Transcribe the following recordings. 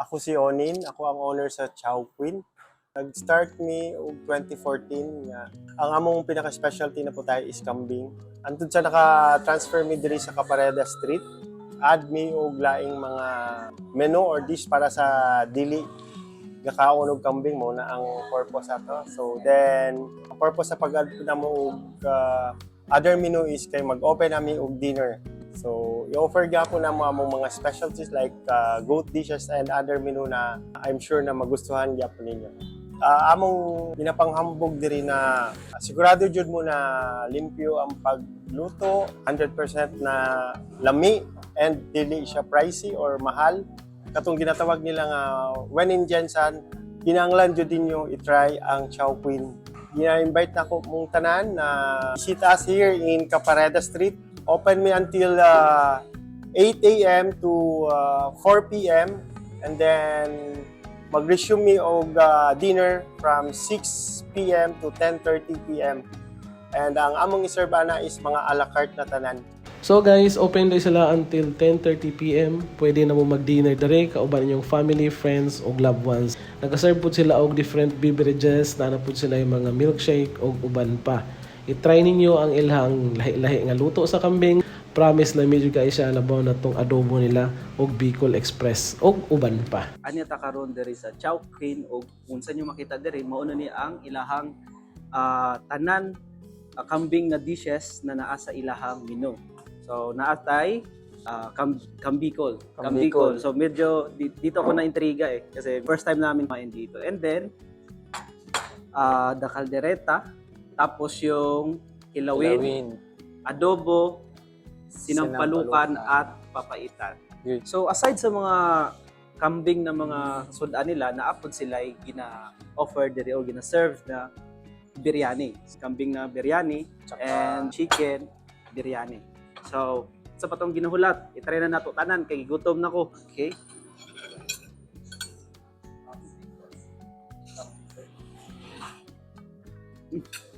ako si Onin, ako ang owner sa Chow Queen. Nag-start og 2014 nga. Ang among pinaka-specialty na po tayo is kambing. Antod sa naka-transfer mi diri sa Capareda Street, add mi og laing mga menu or dish para sa dili gakaon og kambing mo na ang purpose ato. So then, ang purpose sa pag-add na mo og uh, other menu is kay mag-open nami og dinner. So, i-offer po na among mga specialties like uh, goat dishes and other menu na I'm sure na magustuhan gyapon ninyo. Ah, among pinapanghambog diri na sigurado jud mo na limpyo ang pagluto, 100% na lami and dili siya pricey or mahal. Katong ginatawag nila nga when in Jensan, kinahanglan jud ninyo i-try ang Chow Queen. Gina-invite na ko mong tanan na visit us here in Capareda Street. Open me until uh, 8 a.m. to uh, 4 p.m. and then mag-resume me og uh, dinner from 6 p.m. to 10:30 p.m. And ang among iserve ana is mga a la carte na tanan. So guys, open day sila until 10.30pm. Pwede na mo mag-dinner dere, kauban inyong family, friends, o loved ones. Nakaserve po sila og different beverages, na po sila yung mga milkshake o uban pa. I-try ninyo ang ilhang lahi-lahi nga luto sa kambing. Promise na medyo kayo siya labaw na tong adobo nila og Bicol Express og uban pa. Anya ta karon diri sa Chow Queen o unsa nyo makita diri mao na ni ang ilahang ah, tanan ah, kambing na dishes na naa sa ilahang menu. So naatay uh, kam kambikol, kambikol. So medyo di- dito ako na intriga eh kasi first time namin kumain dito. And then ah the caldereta tapos yung kilawin, adobo, sinampalukan at papaitan. Good. So aside sa mga kambing na mga sudan nila, naapod sila ay gina-offer diri o gina-serve na biryani. Kambing na biryani and chicken biryani. So, sa patong ginahulat, itry na nato tanan kay gutom na ko. Okay? Mm.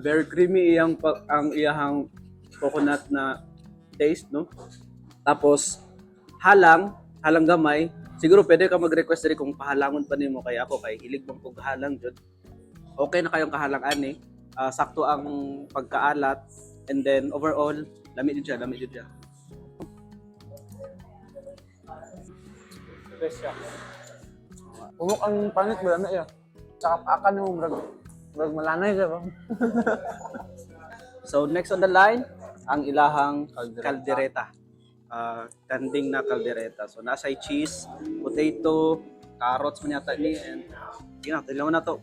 Very creamy iyang ang iyahang coconut na taste, no? Tapos halang, halang gamay. Siguro pwede ka mag-request diri kung pahalangon pa nimo kay ako kay hilig bang kog halang jud. Okay na kayong kahalang ani. Ah, sakto ang pagkaalat and then overall lami jud siya, lami jud siya. Umok ang pangit ba na iya? Sa kapakan mo murag murag malanay ka ba? So next on the line, ang ilahang caldereta. Ah, tanding na caldereta. So nasa cheese, potato, carrots man yata ni and yun, tilaw na to.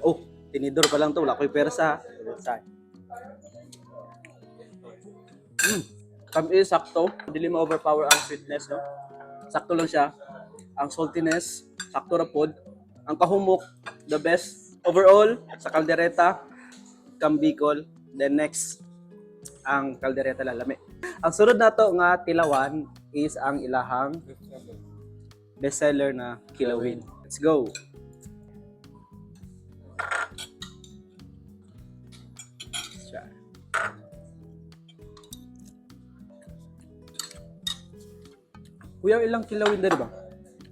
Oh, tinidor pa lang to, wala ko'y persa. Persa. Mm. Kami sakto, dili ma-overpower ang sweetness, no? Sakto lang siya. Ang saltiness, sakto ra pod. Ang kahumok, the best overall sa caldereta, kambikol. Then next, ang caldereta lalami. Ang sunod na to nga tilawan is ang ilahang bestseller na kilawin. Let's go. Kuya, ilang kilawin dali ba?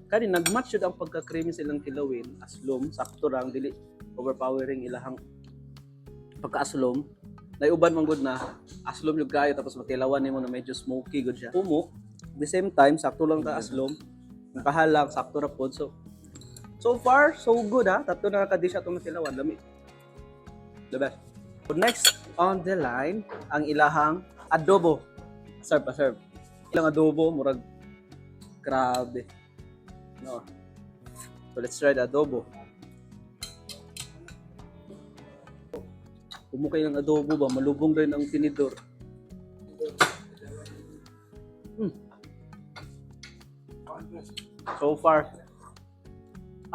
Kani nagmatch yun ang pagka-creamy sa ilang kilawin, aslom, sakto lang, dili overpowering ilahang pagka-aslom. Naiuban man gud na aslom yung kayo tapos matilawan nimo na medyo smoky gud siya. Umok, the same time sakto lang ka aslom. Ang kahalang sakto ra pod. So so far so good ha. Tatlo na ka-dish atong matilawan lami. The best. So next on the line ang ilahang adobo. Serve pa serve. Ilang adobo murag grabe. No. So let's try the adobo. Kumukay ng adobo ba, malubong rin ang tinidor. Hmm. So far,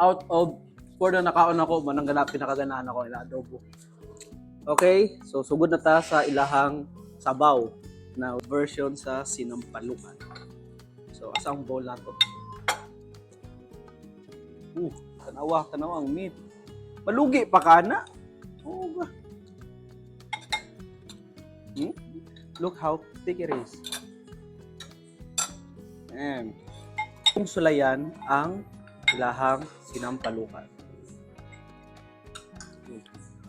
out of four na nakaon ako, manang ganap pinakaganahan ako ila adobo. Okay, so sugod na ta sa ilahang sabaw na version sa sinampalukan. So asa ang bowl na to? Uh, tanawa, tanawa ang meat. Malugi pa kana? Oo ba? Hmm? Look how thick it is. Ayan. Kung sulayan ang ilahang sinampalukan.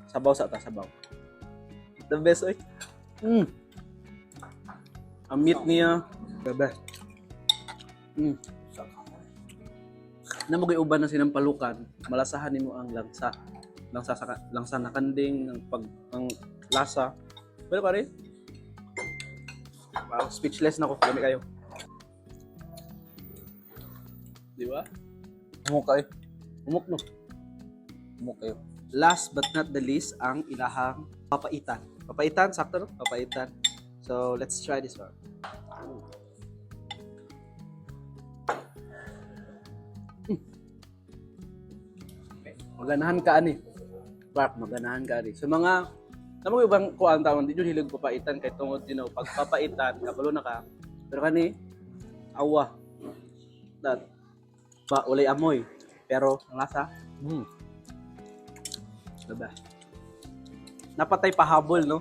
Sabaw sa ta, sabaw. The best, oy. Mm. Ang meat niya, the best. Mm. Na mo uban na sinampalukan, malasahan nimo ang langsa. Langsa sa langsa na kanding, ang pag ang lasa. Pero pare, wow, speechless na ko. Dami kayo. Di ba? Mukay. Umok no. Mukay. Last but not the least, ang ilahang papaitan. Papaitan, sakto no? Papaitan. So, let's try this one. Maganahan ka ani. Bark, maganahan ka ani. So mga Namo ibang kuan tawon di jud hilig papaitan kay tungod you know pag papaitan kabalo na ka. Pero kani awa. That ba ulay amoy pero ang lasa mm. Diba? Napatay pahabol, no?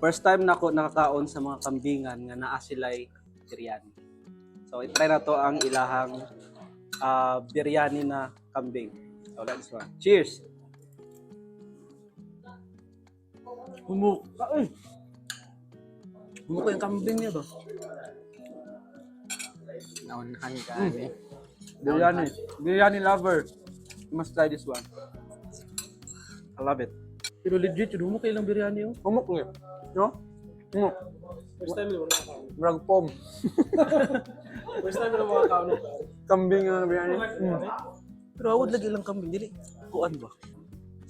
First time na ako nakakaon sa mga kambingan nga naa sila'y biryani. So, itry na to ang ilahang ah, biryani na kambing. So, that's one. Cheers! Humuk. Ay! Humuk ko yung kambing niya ba? Naunahan ka. Mm. eh. Biryani. Biryani lover. You must try this one. I love it. Pero legit, yun, humuk ilang biryani oh. Umok niya. No? Umok. First time mo nakakaon. Murag pom. First time mo makakaon. Kambing nga biryani. Mm. Pero awad lagi lang kambing, dili. Kuan ba?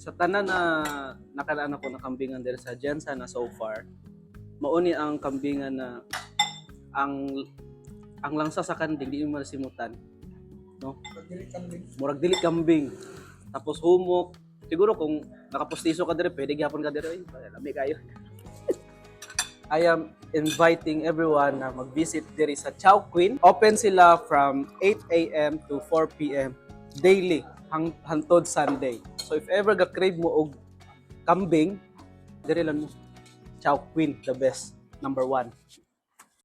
Sa tanan na nakalaan ako ng kambingan dito sa Jensa na so far, mauni ang kambingan na ang ang langsa sa kanding di mo masimutan. No? Murag dili kambing. Tapos humok. Siguro kung nakapostiso ka dire, pwede gyapon ka dire, ay, lami kayo. I am inviting everyone na mag-visit diri sa Chow Queen. Open sila from 8 a.m. to 4 p.m. daily hang hantod Sunday. So if ever ga crave mo og kambing, diri lang mo. Chow Queen, the best. Number one.